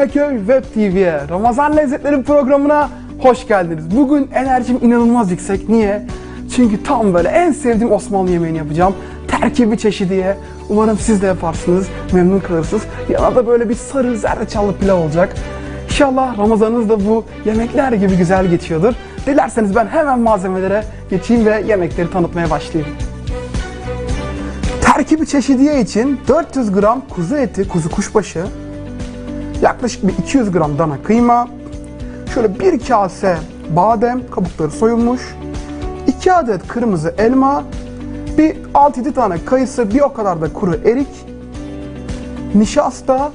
Çekmeköy Web TV'ye, Ramazan Lezzetleri programına hoş geldiniz. Bugün enerjim inanılmaz yüksek. Niye? Çünkü tam böyle en sevdiğim Osmanlı yemeğini yapacağım. Terkibi çeşidiye. Umarım siz de yaparsınız, memnun kalırsınız. Yanında da böyle bir sarı zerdeçallı pilav olacak. İnşallah Ramazanınız da bu yemekler gibi güzel geçiyordur. Dilerseniz ben hemen malzemelere geçeyim ve yemekleri tanıtmaya başlayayım. Terkibi çeşidiye için 400 gram kuzu eti, kuzu kuşbaşı, yaklaşık bir 200 gram dana kıyma, şöyle bir kase badem, kabukları soyulmuş, 2 adet kırmızı elma, bir 6-7 tane kayısı, bir o kadar da kuru erik, nişasta,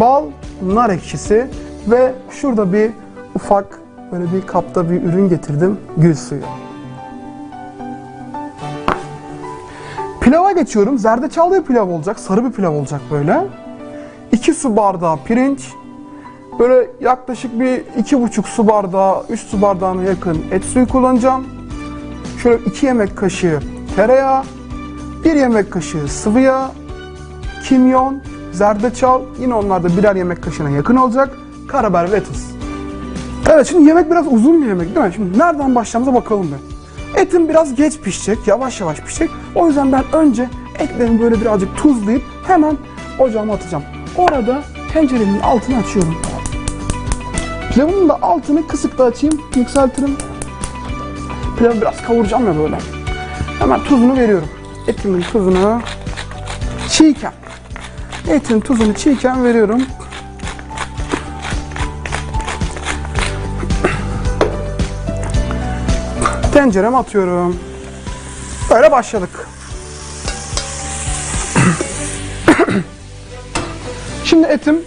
bal, nar ekşisi ve şurada bir ufak böyle bir kapta bir ürün getirdim, gül suyu. Pilava geçiyorum. Zerdeçallı bir pilav olacak. Sarı bir pilav olacak böyle. 2 su bardağı pirinç. Böyle yaklaşık bir iki buçuk su bardağı, 3 su bardağına yakın et suyu kullanacağım. Şöyle 2 yemek kaşığı tereyağı, 1 yemek kaşığı sıvı yağ, kimyon, zerdeçal, yine onlar da birer yemek kaşığına yakın olacak. Karabiber ve tuz. Evet şimdi yemek biraz uzun bir yemek değil mi? Şimdi nereden başlayacağımıza bakalım bir. Etim biraz geç pişecek, yavaş yavaş pişecek. O yüzden ben önce etlerimi böyle birazcık tuzlayıp hemen ocağıma atacağım. Orada tenceremin altını açıyorum. Pilavımın da altını kısık da açayım, yükseltirim. Pilavı biraz kavuracağım ya böyle. Hemen tuzunu veriyorum. Etimin tuzunu çiğken. Etin tuzunu çiğken veriyorum. Tencereme atıyorum. Böyle başladık. Şimdi etim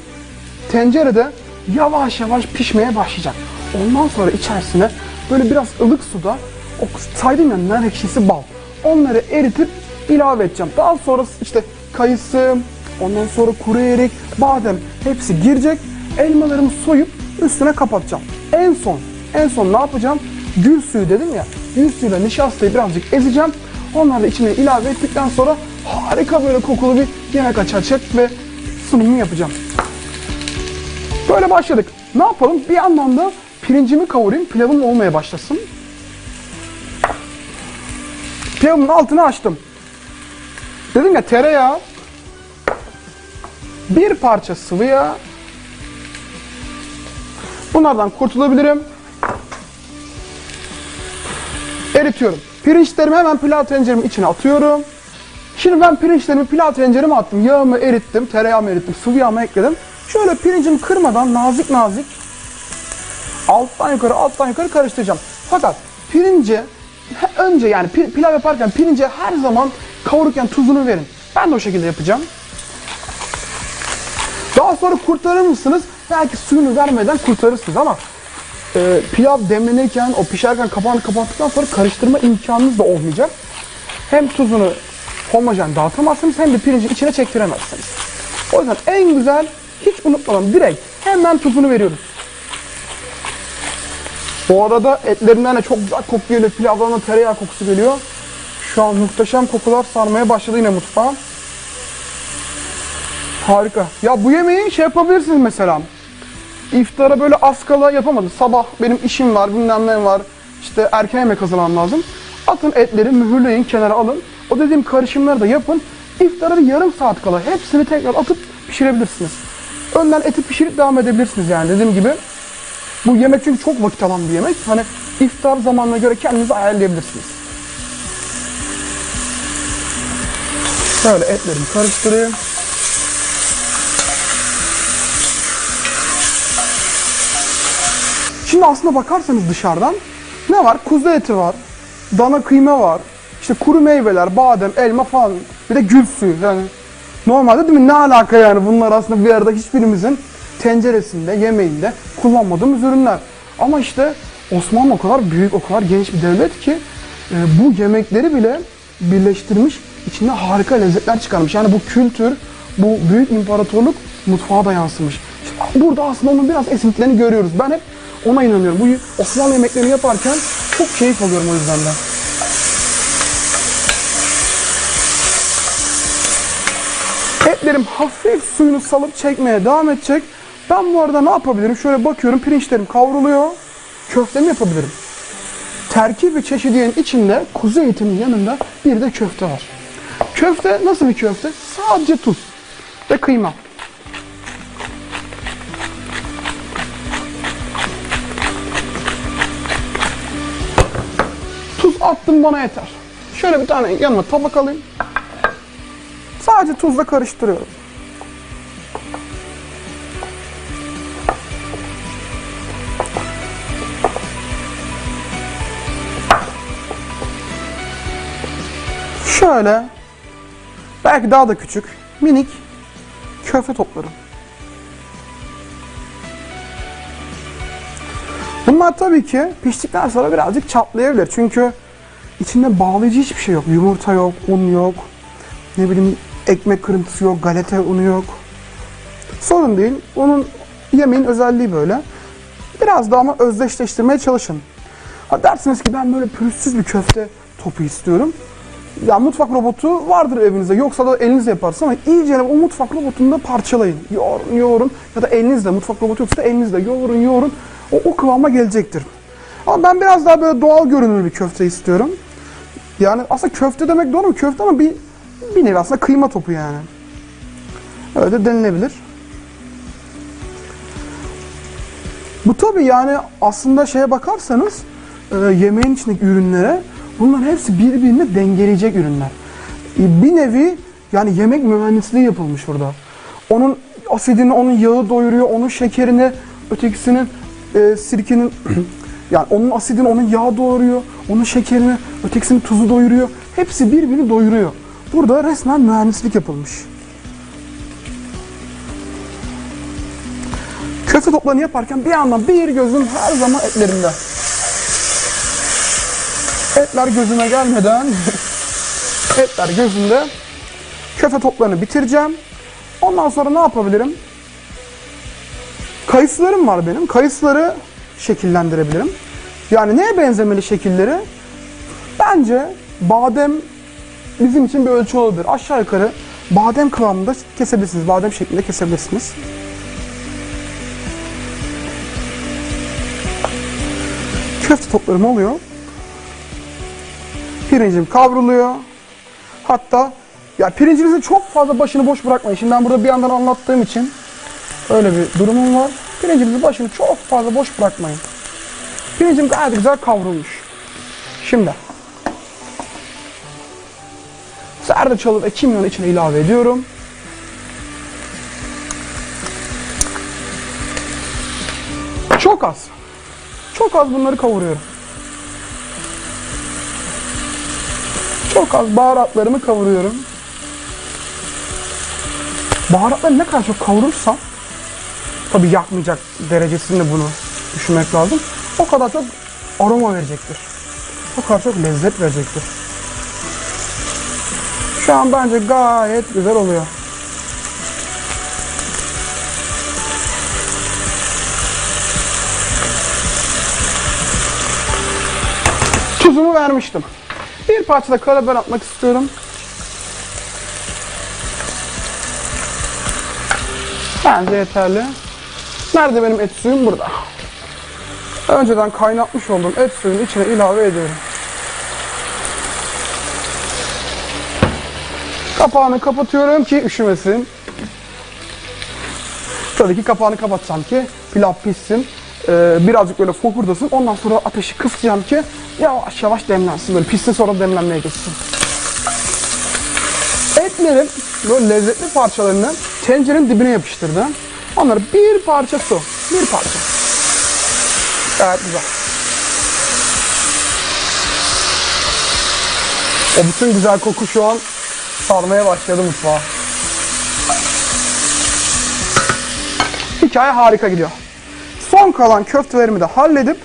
tencerede yavaş yavaş pişmeye başlayacak. Ondan sonra içerisine böyle biraz ılık suda o saydım ya nar ekşisi bal. Onları eritip ilave edeceğim. Daha sonra işte kayısı, ondan sonra kuru erik, badem hepsi girecek. Elmalarımı soyup üstüne kapatacağım. En son, en son ne yapacağım? Gül suyu dedim ya. Gül suyuyla nişastayı birazcık ezeceğim. Onları da içine ilave ettikten sonra harika böyle kokulu bir yemek açacak ve sunumunu yapacağım. Böyle başladık. Ne yapalım? Bir yandan da pirincimi kavurayım. Pilavım olmaya başlasın. Pilavımın altını açtım. Dedim ya tereyağı, bir parça sıvı yağ. Bunlardan kurtulabilirim. Eritiyorum. Pirinçlerimi hemen pilav tenceremin içine atıyorum. Şimdi ben pirinçlerimi pilav tencereme attım. Yağımı erittim, tereyağımı erittim, sıvı yağımı ekledim. Şöyle pirincimi kırmadan nazik nazik alttan yukarı alttan yukarı karıştıracağım. Fakat pirince önce yani pi- pilav yaparken pirince her zaman kavururken tuzunu verin. Ben de o şekilde yapacağım. Daha sonra kurtarır mısınız? Belki suyunu vermeden kurtarırsınız ama e, pilav demlenirken, o pişerken kapağını kapattıktan sonra karıştırma imkanınız da olmayacak. Hem tuzunu homojen dağıtamazsınız hem de pirincin içine çektiremezsiniz. O yüzden en güzel hiç unutmadan direkt hemen tuzunu veriyoruz. Bu arada etlerinden de çok güzel koku geliyor. Pilavlarına tereyağı kokusu geliyor. Şu an muhteşem kokular sarmaya başladı yine mutfağa. Harika. Ya bu yemeği şey yapabilirsiniz mesela. İftara böyle az kala yapamadım. Sabah benim işim var, bilmem ne var. İşte erken yemek hazırlamam lazım. Atın etleri, mühürleyin, kenara alın. O dediğim karışımları da yapın. İftara bir yarım saat kala hepsini tekrar atıp pişirebilirsiniz. Önden eti pişirip devam edebilirsiniz yani dediğim gibi. Bu yemek çünkü çok vakit alan bir yemek. Hani iftar zamanına göre kendinizi ayarlayabilirsiniz. Şöyle etlerimi karıştırayım. Şimdi aslında bakarsanız dışarıdan ne var? Kuzu eti var, dana kıyma var, işte kuru meyveler, badem, elma falan, bir de gül suyu. Yani normalde değil mi? Ne alaka yani bunlar aslında bir arada hiçbirimizin tenceresinde, yemeğinde kullanmadığımız ürünler. Ama işte Osmanlı o kadar büyük, o kadar geniş bir devlet ki e, bu yemekleri bile birleştirmiş, içinde harika lezzetler çıkarmış. Yani bu kültür, bu büyük imparatorluk mutfağa da yansımış. İşte burada aslında onun biraz esintilerini görüyoruz. Ben hep ona inanıyorum. Bu Osmanlı yemeklerini yaparken çok keyif alıyorum o yüzden de. Etlerim hafif suyunu salıp çekmeye devam edecek. Ben bu arada ne yapabilirim? Şöyle bakıyorum pirinçlerim kavruluyor. Köftemi yapabilirim. Terkip ve çeşidiyenin içinde kuzu etinin yanında bir de köfte var. Köfte nasıl bir köfte? Sadece tuz ve kıyma. Tuz attım bana yeter. Şöyle bir tane yanıma tabak alayım. Sadece tuzla karıştırıyorum. Şöyle belki daha da küçük minik köfte toplarım. Bunlar tabii ki piştikten sonra birazcık çatlayabilir. Çünkü içinde bağlayıcı hiçbir şey yok. Yumurta yok, un yok. Ne bileyim ekmek kırıntısı yok, galeta unu yok. Sorun değil. Onun yemeğin özelliği böyle. Biraz daha ama özdeşleştirmeye çalışın. Ha dersiniz ki ben böyle pürüzsüz bir köfte topu istiyorum. Ya mutfak robotu vardır evinizde. Yoksa da elinizle yaparsınız ama iyice o mutfak robotunu da parçalayın. Yoğurun, yoğurun. Ya da elinizle mutfak robotu yoksa da elinizle yoğurun, yoğurun. O, o kıvama gelecektir. Ama ben biraz daha böyle doğal görünümlü bir köfte istiyorum. Yani aslında köfte demek doğru mu? Köfte ama bir, bir nevi aslında kıyma topu yani. Öyle de denilebilir. Bu tabii yani aslında şeye bakarsanız e, yemeğin içindeki ürünlere bunların hepsi birbirini dengeleyecek ürünler. E, bir nevi yani yemek mühendisliği yapılmış burada. Onun asidini, onun yağı doyuruyor, onun şekerini, ötekisinin e, sirkenin yani onun asidini, onun yağı doyuruyor, onun şekerini, ötekisinin tuzu doyuruyor. Hepsi birbirini doyuruyor. Burada resmen mühendislik yapılmış. Köfte toplarını yaparken bir yandan bir gözüm her zaman etlerimde. Etler gözüme gelmeden etler gözümde. Köfte toplarını bitireceğim. Ondan sonra ne yapabilirim? Kayısılarım var benim. Kayısıları şekillendirebilirim. Yani neye benzemeli şekilleri? Bence badem bizim için bir ölçü olabilir. Aşağı yukarı badem kıvamında kesebilirsiniz. Badem şeklinde kesebilirsiniz. köfte toplarım oluyor. Pirincim kavruluyor. Hatta ya pirincinizin çok fazla başını boş bırakmayın. Şimdi ben burada bir yandan anlattığım için öyle bir durumum var. Pirincinizin başını çok fazla boş bırakmayın. Pirincim gayet güzel kavrulmuş. Şimdi zerdeçalı ve kimyonu içine ilave ediyorum. Çok az. Çok az bunları kavuruyorum. Çok az baharatlarımı kavuruyorum. Baharatları ne kadar çok kavurursam tabi yakmayacak derecesinde bunu düşünmek lazım. O kadar çok aroma verecektir. O kadar çok lezzet verecektir. Şu an bence gayet güzel oluyor. Tuzumu vermiştim. Bir parça da karabiber atmak istiyorum. Bence yeterli. Nerede benim et suyum? Burada. Önceden kaynatmış olduğum et suyunu içine ilave ediyorum. Kapağını kapatıyorum ki üşümesin. Tabii ki kapağını kapatacağım ki pilav pişsin. Ee, birazcık böyle fokurdasın. Ondan sonra ateşi kısacağım ki yavaş yavaş demlensin. Böyle pişsin sonra demlenmeye geçsin. Etlerin böyle lezzetli parçalarını tencerenin dibine yapıştırdım. Onları bir parça su. Bir parça. Gayet güzel. O bütün güzel koku şu an sarmaya başladı mutfağa. Hikaye harika gidiyor. Son kalan köftelerimi de halledip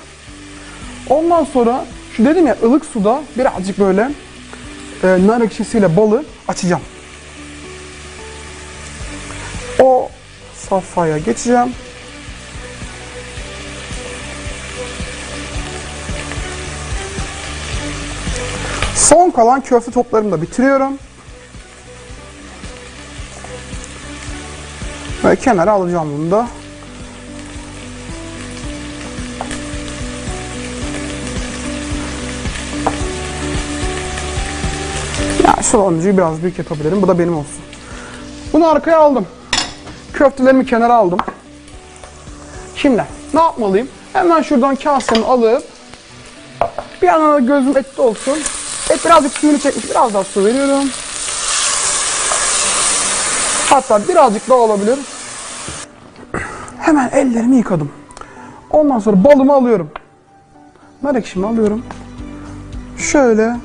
ondan sonra şu dedim ya ılık suda birazcık böyle e, nar ekşisiyle balı açacağım. O safhaya geçeceğim. Son kalan köfte toplarımı da bitiriyorum. Ve kenara alacağım bunu da. Yani saloncuyu biraz büyük yapabilirim. Bu da benim olsun. Bunu arkaya aldım. Köftelerimi kenara aldım. Şimdi ne yapmalıyım? Hemen şuradan kasemi alıp bir yandan da gözüm ette olsun. Et birazcık suyunu çekmiş. Biraz daha su veriyorum. Hatta birazcık daha olabilir. Hemen ellerimi yıkadım. Ondan sonra balımı alıyorum. Nar ekşimi alıyorum. Şöyle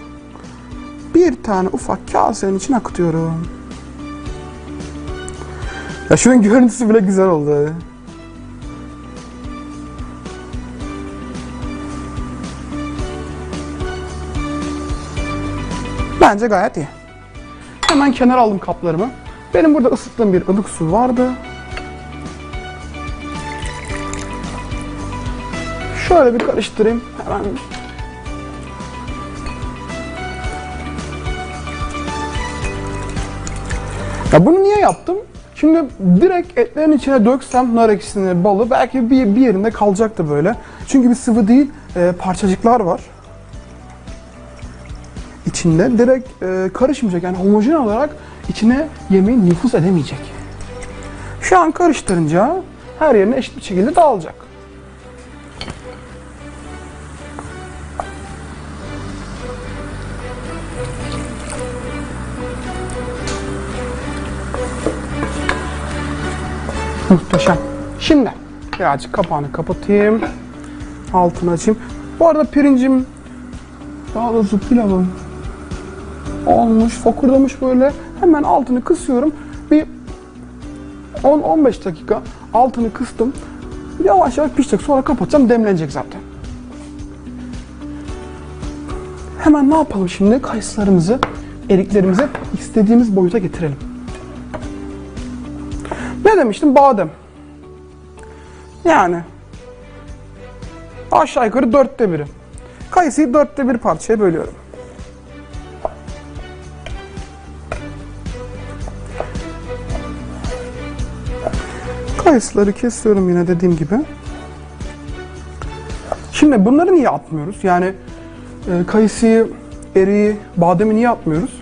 bir tane ufak kasenin içine akıtıyorum. Ya şunun görüntüsü bile güzel oldu. Bence gayet iyi. Hemen kenara aldım kaplarımı. Benim burada ısıttığım bir ılık su vardı. Şöyle bir karıştırayım. Hemen Ya bunu niye yaptım? Şimdi direkt etlerin içine döksem nar ekşisini, balı belki bir, bir yerinde kalacaktı böyle. Çünkü bir sıvı değil, e, parçacıklar var. İçinde direkt e, karışmayacak yani homojen olarak içine yemeğin nüfuz edemeyecek. Şu an karıştırınca her yerine eşit bir şekilde dağılacak. Muhteşem. Şimdi birazcık kapağını kapatayım. Altını açayım. Bu arada pirincim, daha doğrusu pilavım olmuş, fokurdamış böyle. Hemen altını kısıyorum. Bir 10-15 dakika altını kıstım. Yavaş yavaş pişecek. Sonra kapatacağım. Demlenecek zaten. Hemen ne yapalım şimdi? Kayısılarımızı, eriklerimizi istediğimiz boyuta getirelim. Ne demiştim? Badem. Yani aşağı yukarı dörtte biri. Kayısıyı dörtte bir parçaya bölüyorum. Kayısıları kesiyorum yine dediğim gibi. Şimdi bunları niye atmıyoruz? Yani e, kayısıyı, eriği, bademi niye atmıyoruz?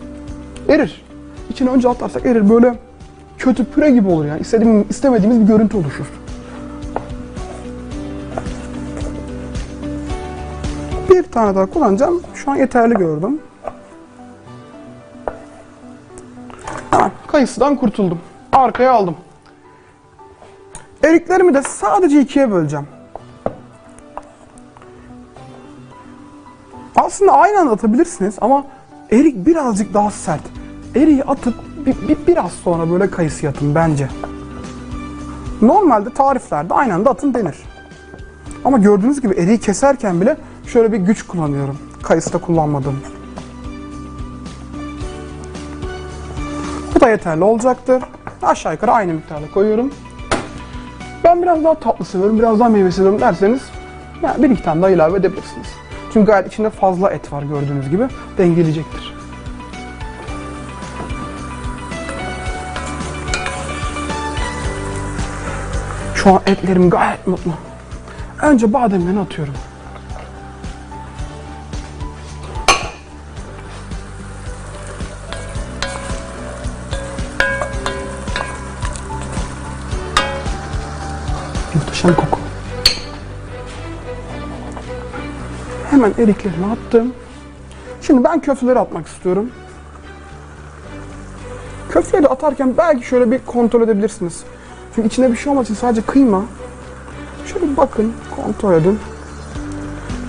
Erir. İçine önce atarsak erir. Böyle kötü püre gibi olur yani. İstediğim, istemediğimiz bir görüntü oluşur. Bir tane daha kullanacağım. Şu an yeterli gördüm. Hemen kayısıdan kurtuldum. Arkaya aldım. Eriklerimi de sadece ikiye böleceğim. Aslında aynı anda atabilirsiniz ama erik birazcık daha sert. Eriği atıp bir, bir- biraz sonra böyle kayısı atın bence. Normalde tariflerde aynı anda atın denir. Ama gördüğünüz gibi eriği keserken bile şöyle bir güç kullanıyorum. Kayısıda kullanmadım. Bu da yeterli olacaktır. Aşağı yukarı aynı miktarda koyuyorum. Ben biraz daha tatlı seviyorum, biraz daha meyve seviyorum derseniz yani bir iki tane daha ilave edebilirsiniz. Çünkü gayet içinde fazla et var gördüğünüz gibi. Dengeleyecektir. Şu an etlerim gayet mutlu. Önce bademlerini atıyorum. Muhteşem koku. Hemen eriklerimi attım. Şimdi ben köfteleri atmak istiyorum. Köfteleri atarken belki şöyle bir kontrol edebilirsiniz. Çünkü içinde bir şey olmadığı için sadece kıyma. Şöyle bakın, kontrol edin.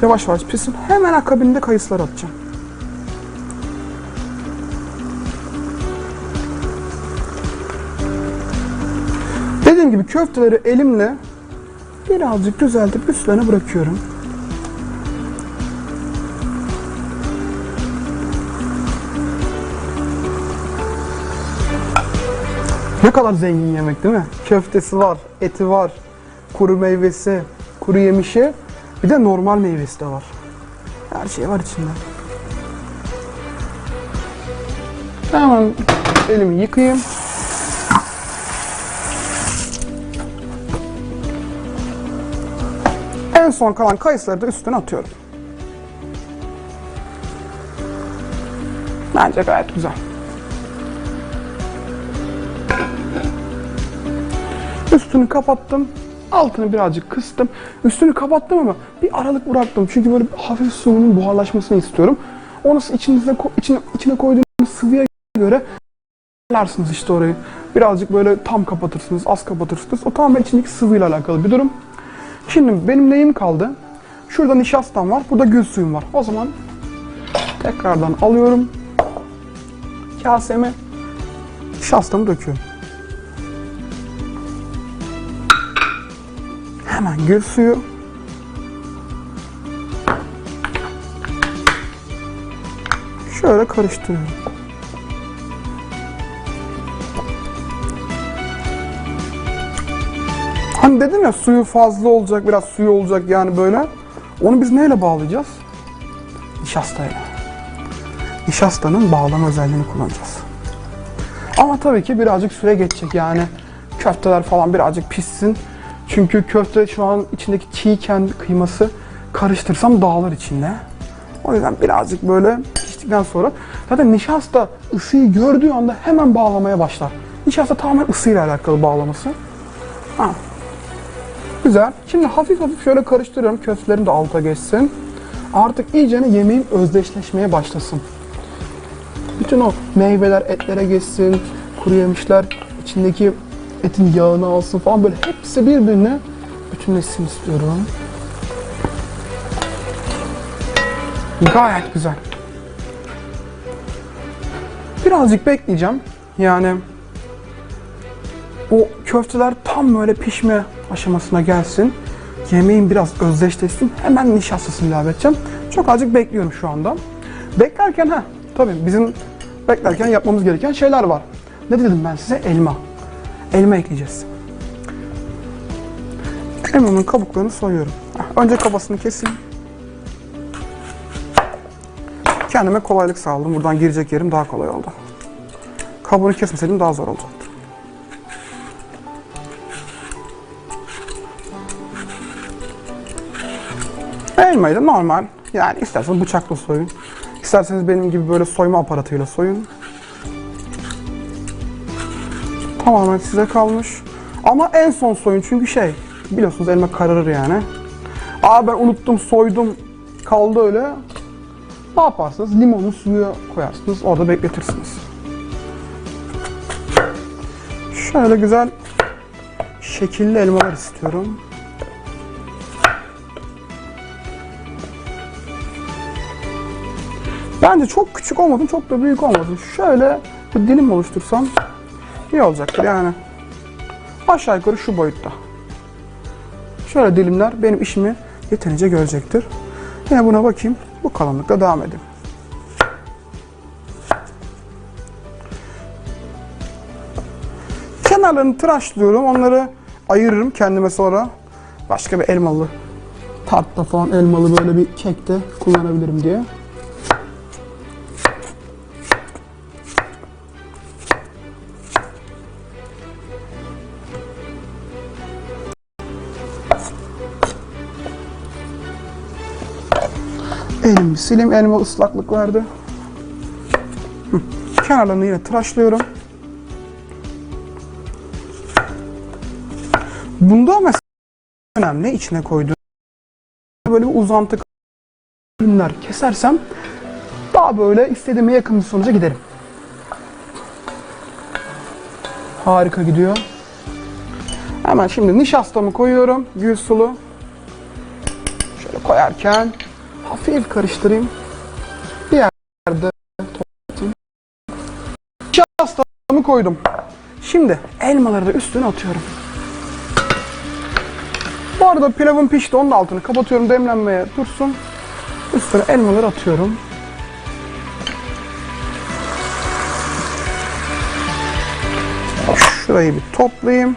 Yavaş yavaş pişsin. Hemen akabinde kayısılar atacağım. Dediğim gibi köfteleri elimle birazcık düzeltip üstlerine bırakıyorum. Ne kadar zengin yemek değil mi? Köftesi var, eti var, kuru meyvesi, kuru yemişi, bir de normal meyvesi de var. Her şey var içinde. Hemen elimi yıkayayım. En son kalan kayısıları da üstüne atıyorum. Bence gayet güzel. Üstünü kapattım. Altını birazcık kıstım. Üstünü kapattım ama bir aralık bıraktım. Çünkü böyle hafif suyunun buharlaşmasını istiyorum. Onu içinize, içine, içine koyduğunuz sıvıya göre ayarlarsınız işte orayı. Birazcık böyle tam kapatırsınız, az kapatırsınız. O tamamen içindeki sıvıyla alakalı bir durum. Şimdi benim neyim kaldı? Şurada nişastam var, burada gül suyum var. O zaman tekrardan alıyorum kaseme nişastamı döküyorum. Hemen gül suyu. Şöyle karıştırıyorum. Hani dedim ya suyu fazla olacak, biraz suyu olacak yani böyle. Onu biz neyle bağlayacağız? Nişastayla. Nişastanın bağlama özelliğini kullanacağız. Ama tabii ki birazcık süre geçecek yani. Köfteler falan birazcık pişsin. Çünkü köfte şu an içindeki çiğken kıyması karıştırsam dağılır içinde. O yüzden birazcık böyle piştikten sonra zaten nişasta ısıyı gördüğü anda hemen bağlamaya başlar. Nişasta tamamen ısıyla alakalı bağlaması. Ha. Güzel. Şimdi hafif hafif şöyle karıştırıyorum. Köftelerim de alta geçsin. Artık iyicene yemeğim özdeşleşmeye başlasın. Bütün o meyveler etlere geçsin, kuru yemişler içindeki etin yağını alsın falan böyle hepsi birbirine bütünleşsin istiyorum. Gayet güzel. Birazcık bekleyeceğim. Yani o köfteler tam böyle pişme aşamasına gelsin. Yemeğin biraz özdeşleşsin. Hemen nişastasını ilave edeceğim. Çok azıcık bekliyorum şu anda. Beklerken ha tabii bizim beklerken yapmamız gereken şeyler var. Ne dedim ben size? Elma. Elma ekleyeceğiz. Elmanın kabuklarını soyuyorum. Heh, Önce kafasını keseyim. Kendime kolaylık sağladım. Buradan girecek yerim daha kolay oldu. Kabuğunu kesmeseydim daha zor olacaktı. Elmayı da normal. Yani isterseniz bıçakla soyun. İsterseniz benim gibi böyle soyma aparatıyla soyun. Tamamen size kalmış. Ama en son soyun çünkü şey biliyorsunuz elma kararır yani. Aa ben unuttum soydum kaldı öyle. Ne yaparsınız? Limonlu suya koyarsınız. Orada bekletirsiniz. Şöyle güzel şekilli elmalar istiyorum. Bence çok küçük olmasın, çok da büyük olmasın. Şöyle bir dilim oluştursam iyi olacaktır yani. Aşağı yukarı şu boyutta. Şöyle dilimler benim işimi yeterince görecektir. Yine buna bakayım. Bu kalınlıkta devam edeyim. Kenarlarını tıraşlıyorum. Onları ayırırım kendime sonra. Başka bir elmalı tartta falan elmalı böyle bir kekte kullanabilirim diye. Sileyim. Elime ıslaklık verdi. Kenarlarını yine tıraşlıyorum. Bunda mesela önemli içine koyduğum böyle bir uzantı ürünler kesersem daha böyle istediğime yakın bir sonuca giderim. Harika gidiyor. Hemen şimdi nişastamı koyuyorum. Gül sulu. Şöyle koyarken hafif karıştırayım. Bir yerde toplatayım. Nişastamı koydum. Şimdi elmaları da üstüne atıyorum. Bu arada pilavın pişti. Onun altını kapatıyorum demlenmeye dursun. Üstüne elmaları atıyorum. Şurayı bir toplayayım.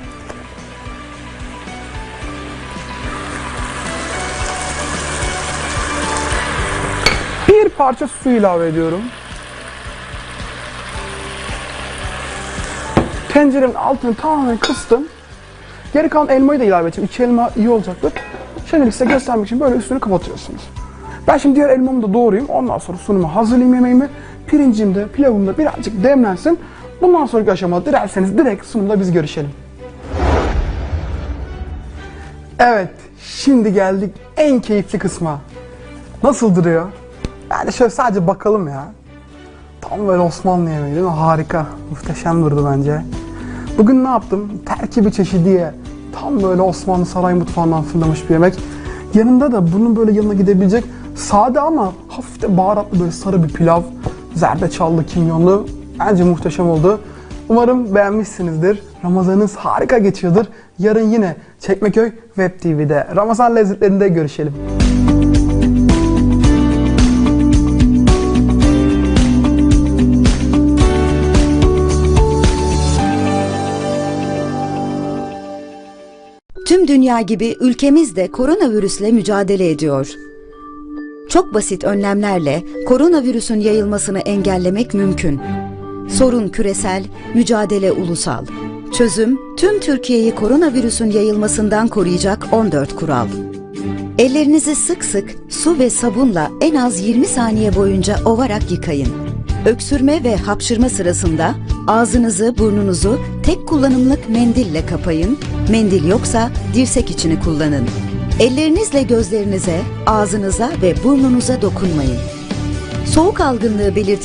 Parça su ilave ediyorum. Tencerenin altını tamamen kıstım. Geri kalan elmayı da ilave edeceğim. İki elma iyi olacaktır. Şimdilik size göstermek için böyle üstünü kapatıyorsunuz. Ben şimdi diğer elmamı da doğrayayım. Ondan sonra sunumu hazırlayayım yemeğimi. Pirincim de pilavım da birazcık demlensin. Bundan sonraki aşamada dilerseniz direkt sunumda biz görüşelim. Evet, şimdi geldik en keyifli kısma. Nasıl duruyor? Yani şöyle sadece bakalım ya. Tam böyle Osmanlı yemeği değil mi? Harika. Muhteşem durdu bence. Bugün ne yaptım? Terkibi çeşidiye. Tam böyle Osmanlı saray mutfağından fırlamış bir yemek. Yanında da bunun böyle yanına gidebilecek sade ama hafif de baharatlı böyle sarı bir pilav. Zerdeçallı, kimyonlu. Bence muhteşem oldu. Umarım beğenmişsinizdir. Ramazanınız harika geçiyordur. Yarın yine Çekmeköy Web TV'de Ramazan lezzetlerinde görüşelim. Tüm dünya gibi ülkemiz de koronavirüsle mücadele ediyor. Çok basit önlemlerle koronavirüsün yayılmasını engellemek mümkün. Sorun küresel, mücadele ulusal. Çözüm, tüm Türkiye'yi koronavirüsün yayılmasından koruyacak 14 kural. Ellerinizi sık sık su ve sabunla en az 20 saniye boyunca ovarak yıkayın. Öksürme ve hapşırma sırasında ağzınızı, burnunuzu tek kullanımlık mendille kapayın. Mendil yoksa dirsek içini kullanın. Ellerinizle gözlerinize, ağzınıza ve burnunuza dokunmayın. Soğuk algınlığı belirtileri